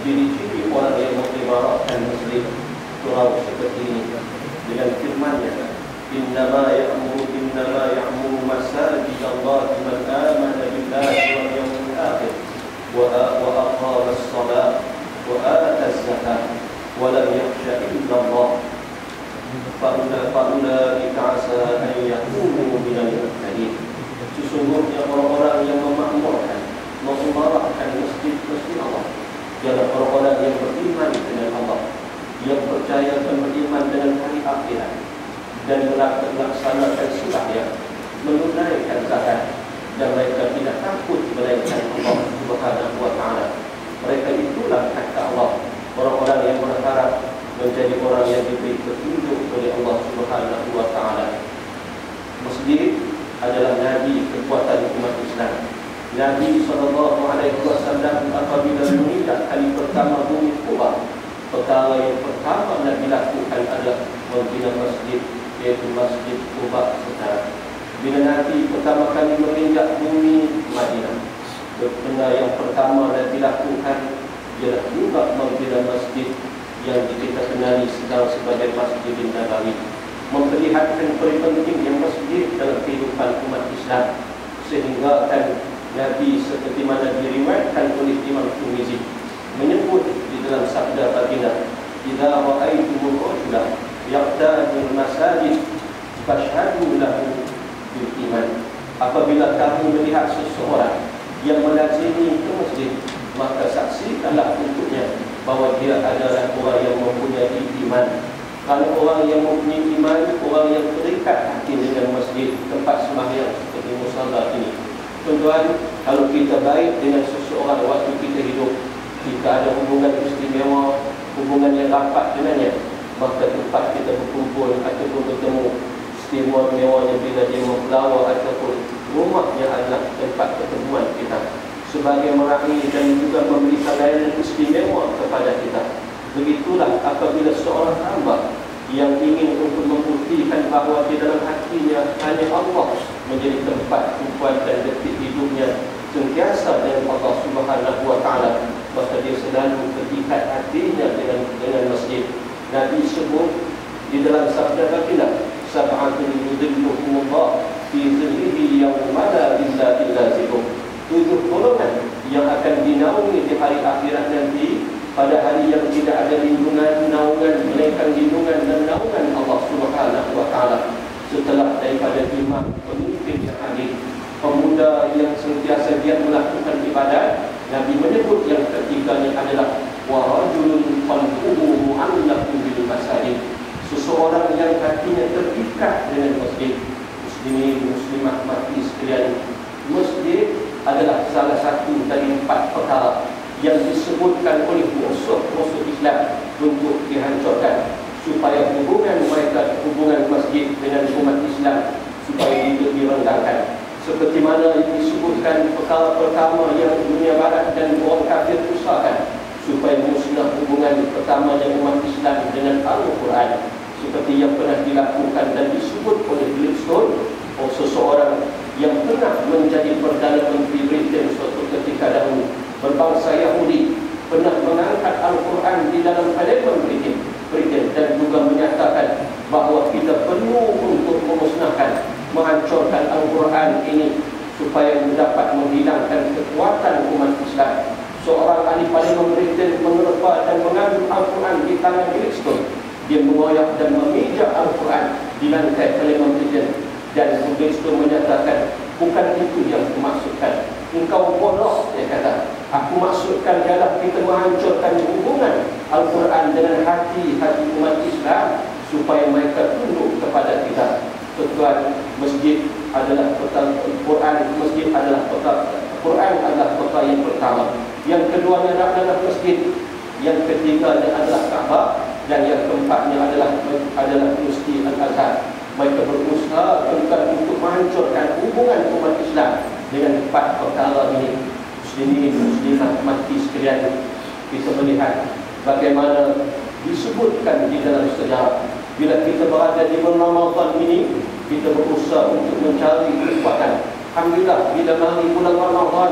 ciri-ciri orang yang mengibaratkan muslim surau seperti ini. Dengan firman-Nya innama ya'muru innama ya'muru masajid Allah man amana billahi wal yawmil akhir wa wa aqama as-salat wa ata az-zakat wa lam yakhsha illa Allah. Fa'ula fa'ula ita'asa an yakunu minal muhtadin sesungguhnya orang-orang yang memakmurkan mengibaratkan masjid-masjid Allah ialah orang-orang yang beriman dengan Allah yang percaya dan beriman dengan hari akhirat dan melaksanakan sembahyang menunaikan zakat dan mereka tidak takut melainkan Allah Subhanahu wa taala mereka itulah kata Allah orang-orang yang berharap menjadi orang yang diberi petunjuk oleh Allah Subhanahu wa taala masjid adalah nabi kekuatan umat Islam Nabi sallallahu alaihi wasallam apabila menginjak kali pertama bumi Kuba perkara yang pertama Nabi lakukan adalah membina masjid iaitu masjid Kuba sekarang bila Nabi pertama kali menginjak bumi Madinah benda yang pertama Nabi lakukan ialah juga membina masjid yang kita kenali sekarang sebagai Masjid Nabawi. Memperlihatkan yang masjid dalam kehidupan umat Islam sehingga kan Nabi seperti mana diriwayatkan oleh Imam Tirmizi menyebut di dalam sabda baginda idza ra'aytumul rajula yaqtadul masajid fashhadu lahu bil iman. Apabila kamu melihat seseorang yang melazimi ke masjid maka saksikanlah untuknya bahawa dia adalah orang yang mempunyai iman. Kalau orang yang mempunyai iman orang yang terikat hati dengan masjid tempat sembahyang seperti musalla ini. Tuan-tuan kalau kita baik dengan seseorang waktu kita hidup kita ada hubungan istimewa hubungan yang rapat dengannya maka tempat kita berkumpul ataupun bertemu istimewa-mewanya bila dia memflower ataupun rumahnya adalah tempat pertemuan kita. Sebagai meraih dan juga memberikan layanan istimewa kepada kita. Begitulah apabila seorang hamba yang ingin untuk membuktikan bahawa di dalam hatinya hanya Allah menjadi tempat tumpuan dan detik hidupnya sentiasa dengan Allah Subhanahu wa taala maka dia selalu terikat hatinya dengan dengan masjid. Nabi sebut di dalam sabda baginda sab'atun yudhilluhumullah fi dhillihi yawma la illa illa zilluh tujuh golongan yang akan dinaungi di hari akhirat nanti pada hari yang tidak ada lindungan naungan melainkan lindungan dan naungan Allah Subhanahu wa taala setelah daripada imam pemimpin yang adil pemuda yang sentiasa dia melakukan ibadat Nabi menyebut yang ketiganya adalah wa rajulun qalbuhu mu'allaqun bil masajid seseorang yang hatinya terikat dengan masjid muslimin muslimat mati sekalian masjid adalah salah satu dari empat perkara yang disebutkan oleh musuh-musuh Islam untuk dihancurkan supaya hubungan mereka hubungan masjid dengan umat Islam supaya itu direndahkan seperti disebutkan perkara pertama yang dunia barat dan orang kafir usahakan supaya musnah hubungan pertama yang umat Islam dengan Al-Quran. Seperti yang pernah dilakukan dan disebut oleh Gladstone oh, seseorang yang pernah menjadi Perdana Menteri Britain suatu ketika dahulu berbangsa Yahudi pernah mengangkat Al-Quran di dalam parlimen Britain, Britain dan juga menyatakan bahawa kita perlu untuk memusnahkan, menghancurkan Al-Quran ini supaya dapat menghilangkan kekuatan umat Islam. Seorang ahli parlimen Britain mengerepa dan mengambil Al-Quran di tangan Gladstone. Dia mengoyak dan memijak Al-Quran di lantai parlimen Britain dan Gladstone menyatakan bukan itu yang dimaksudkan. Engkau bodoh, dia kata. Aku maksudkan ialah kita menghancurkan hubungan Al-Quran dengan hati-hati umat Islam supaya mereka tunduk kepada kita. Tuan, masjid adalah pertama, Quran masjid adalah pertama, Quran adalah perkara yang pertama. Yang kedua adalah masjid. Yang ketiga adalah Kaabah dan yang keempatnya adalah adalah Masjid Al-Azhar. Mereka berusaha untuk menghancurkan hubungan umat Islam dengan empat perkara ini muslimin muslimat mati sekalian kita melihat bagaimana disebutkan di dalam sejarah bila kita berada di bulan Ramadan ini kita berusaha untuk mencari kekuatan Alhamdulillah bila mari bulan Ramadan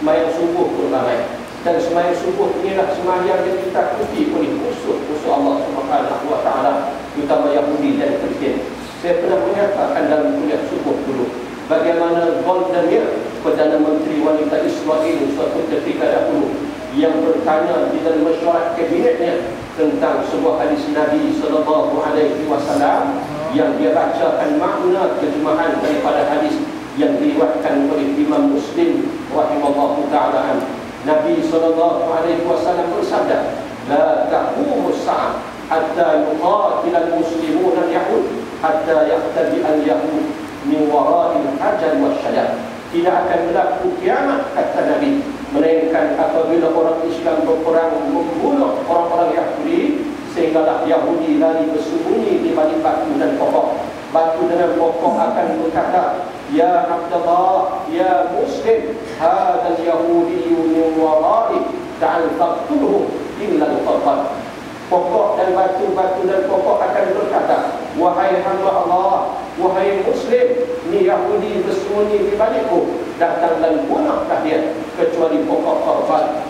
semayang subuh pun ramai dan sembahyang subuh inilah sembahyang yang ditakuti oleh musuh-musuh Allah Subhanahu wa taala terutama Yahudi dan Kristian. Saya pernah menyatakan dalam kuliah subuh dulu bagaimana Goldania Perdana Menteri Wanita Israel suatu ketika dahulu yang bertanya di dalam mesyuarat kabinetnya tentang sebuah hadis Nabi sallallahu alaihi wasallam yang dia bacakan makna terjemahan daripada hadis yang diriwayatkan oleh Imam Muslim rahimallahu taala Nabi sallallahu alaihi wasallam bersabda, "La taqumu as-sa'ah hatta yuqatil al-muslimun al-yahud hatta yaqtabi al-yahud min wara'i al-hajar wa syajar." Tidak akan berlaku kiamat kata Nabi Melainkan apabila orang Islam berperang membunuh orang-orang Yahudi Sehinggalah Yahudi lari bersembunyi di balik batu dan pokok. Batu dengan pokok akan berkata Ya Abdullah, Ya Muslim Hadal Yahudi min warai Ta'al faqtuluhu illa al Pokok dan batu-batu dan pokok akan berkata Wahai hamba Allah Wahai Muslim Ni Yahudi bersembunyi di balikku Datang dan bunuhkah dia Kecuali pokok korban?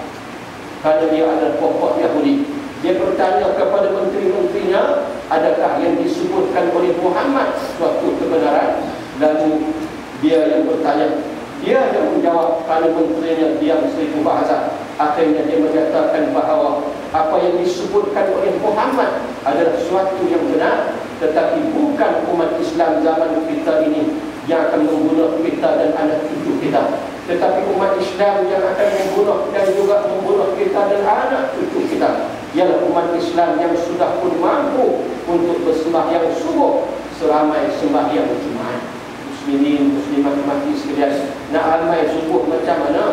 Kerana dia adalah pokok Yahudi. Dia bertanya kepada menteri-menterinya Adakah yang disebutkan oleh Muhammad Suatu kebenaran? Lalu dia yang bertanya dia yang menjawab kerana menterinya diam seribu bahasa. Akhirnya dia menyatakan bahawa apa yang disebutkan oleh Muhammad adalah sesuatu yang benar tetapi bukan umat Islam zaman kita ini yang akan membunuh kita dan anak cucu kita. Tetapi umat Islam yang akan membunuh dan juga membunuh kita dan anak cucu kita ialah umat Islam yang sudah pun mampu untuk bersembahyang subuh seramai sembahyang Jumaat. Muslimin muslimat mati sekalian nak ramai subuh macam mana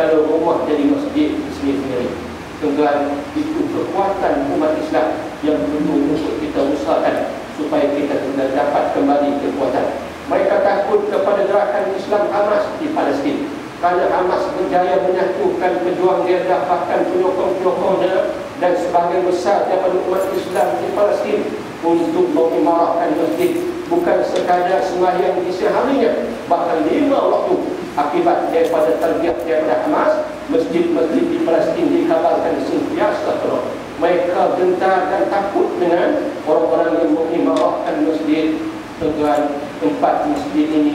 kalau rumah jadi masjid sendiri-sendiri. Tuan itu kekuatan umat Islam yang perlu untuk kita usahakan supaya kita dapat kembali kekuatan mereka takut kepada gerakan Islam Hamas di Palestin. Kerana Hamas berjaya menyatukan pejuang dia bahkan penyokong-penyokongnya dan sebagian besar daripada umat Islam di Palestin untuk mengimarahkan masjid. Bukan sekadar sembahyang di seharinya bahkan lima waktu akibat daripada terbiak daripada Hamas masjid-masjid di Palestin dikabarkan sentiasa penuh. Mereka gentar dan takut dengan orang-orang yang mengimarahkan masjid tuan tempat masjid ini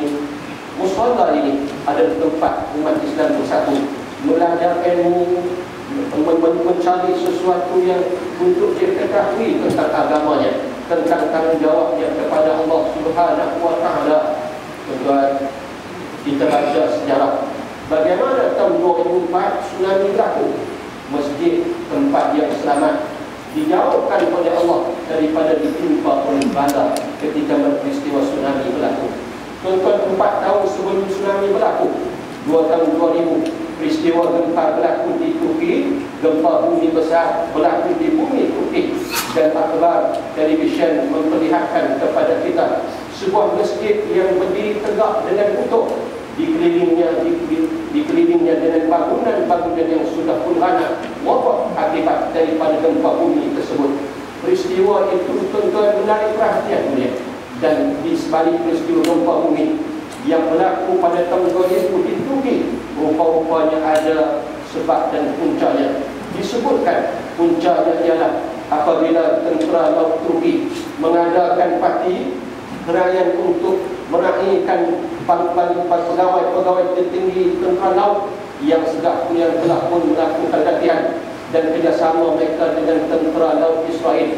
musola ini adalah tempat umat Islam bersatu belajar ilmu mencari sesuatu yang untuk dia ketahui tentang agamanya tentang tanggungjawabnya kepada Allah Subhanahu wa taala. Tuan kita baca sejarah bagaimana tahun 2004 tsunami berlaku. Masjid tempat yang selamat dijauhkan oleh Allah daripada ditimpa oleh bala ketika peristiwa tsunami berlaku. Tuan-tuan empat tahun sebelum tsunami berlaku, dua tahun 2000 peristiwa gempa berlaku di Turki. Gempa bumi besar berlaku di bumi Turki. Dan akhbar televisyen memperlihatkan kepada kita sebuah masjid yang berdiri tegak dengan utuh dikelilingnya di, di, dikelilingnya dengan bangunan-bangunan yang sudah ranak wabak akibat daripada gempa bumi tersebut. Peristiwa itu tuan-tuan menarik perhatian dunia. Dan di sebalik peristiwa gempa bumi yang berlaku pada tahun 2000 di Turki rupa-rupanya ada sebab dan puncanya. Disebutkan puncanya ialah apabila tentera laut Turki mengadakan parti perayaan untuk meraihkan pegawai-pegawai tertinggi tentera laut yang sedang yang telah pun melakukan latihan dan kerjasama mereka dengan tentera laut Israel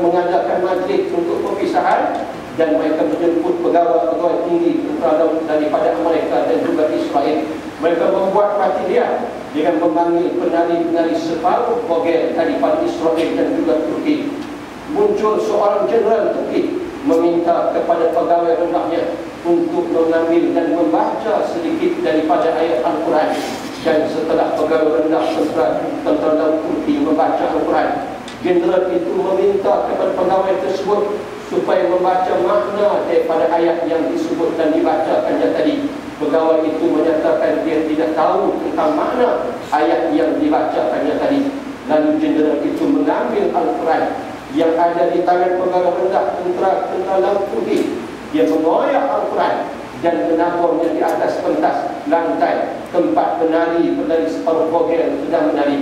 mengadakan majlis untuk perpisahan dan mereka menjemput pegawai-pegawai tinggi terhadap daripada Amerika dan juga Israel. Mereka membuat dia dengan memanggil penari-penari separuh bogel daripada Israel dan juga Turki. Muncul seorang jeneral Turki meminta kepada pegawai rendahnya untuk mengambil dan membaca sedikit daripada ayat Al-Quran. Dan setelah pegawai rendah tentera, tentera Turki membaca Al-Quran, jeneral itu meminta kepada pegawai tersebut supaya membaca makna daripada ayat yang disebut dan dibacakannya tadi. Pegawai itu menyatakan dia tidak tahu tentang makna ayat yang dibacakannya tadi. Lalu jenderal itu mengambil Al-Quran yang ada di tangan pegawai rendah tentera tentera putih. Dia mengoyak Al-Quran dan menaburnya di atas pentas lantai tempat penari separuh yang sedang menari.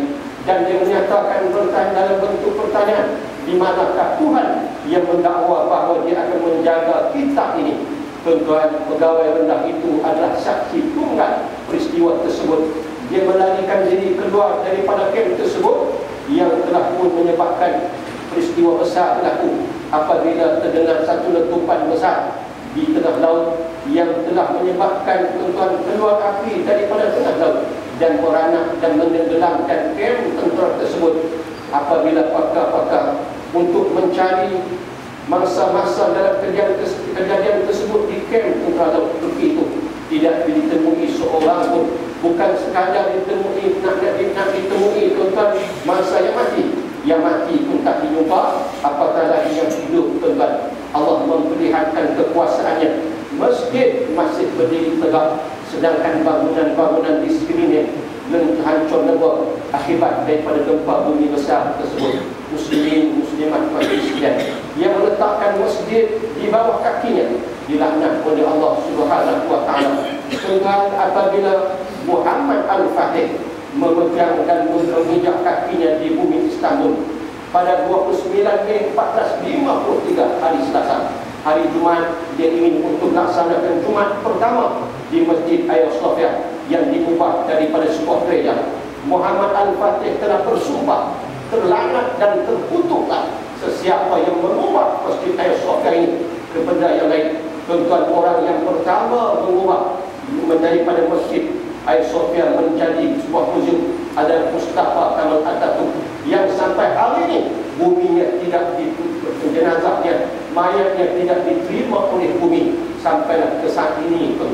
Dan dia menyatakan pertanyaan dalam bentuk pertanyaan di manakah Tuhan yang mendakwa bahawa dia akan menjaga kitab ini? Tuan pegawai rendah itu adalah saksi tunggal peristiwa tersebut. Dia melarikan diri keluar daripada kem tersebut yang telah pun menyebabkan peristiwa besar berlaku apabila terdengar satu letupan besar di tengah laut yang telah menyebabkan tuan keluar api daripada tengah laut dan beranak dan menenggelamkan kem tentera tersebut. Apabila pakar-pakar untuk mencari masa-masa dalam kejadian, kejadian tersebut di kem tentera laut Turki itu tidak ditemui seorang pun. Bukan sekadar ditemui nak, nak, nak ditemui tuan masa yang mati yang mati tak dijumpa apatah lagi yang hidup tuan Allah memperlihatkan kekuasaannya. Masjid masih berdiri tegak sedangkan bangunan-bangunan di sekeliling hancur lebur akibat daripada gempa bumi besar tersebut. Muslimin muslimat Pakistan yang meletakkan masjid di bawah kakinya dilaknat oleh Allah Subhanahu wa taala. Dengan apabila Muhammad Al-Fatih memegang dan menginjak kakinya di bumi Istanbul pada 29 Mei 1453 hari Selasa. Hari Jumat dia ingin untuk laksanakan Jumat pertama di Masjid Ayah Sofia yang diubah daripada sebuah gereja. Muhammad Al-Fatih telah bersumpah terlangat dan terkutuklah sesiapa yang mengubah Masjid Ayah Sofia ini ke benda yang lain. Tuan orang yang pertama mengubah daripada Masjid Ayah Sofia menjadi sebuah muzium adalah Mustafa Kamal Atatürk yang sampai hari ini buminya tidak ditutup jenazahnya mayatnya tidak diterima oleh bumi. Sampai ke saat ini tuan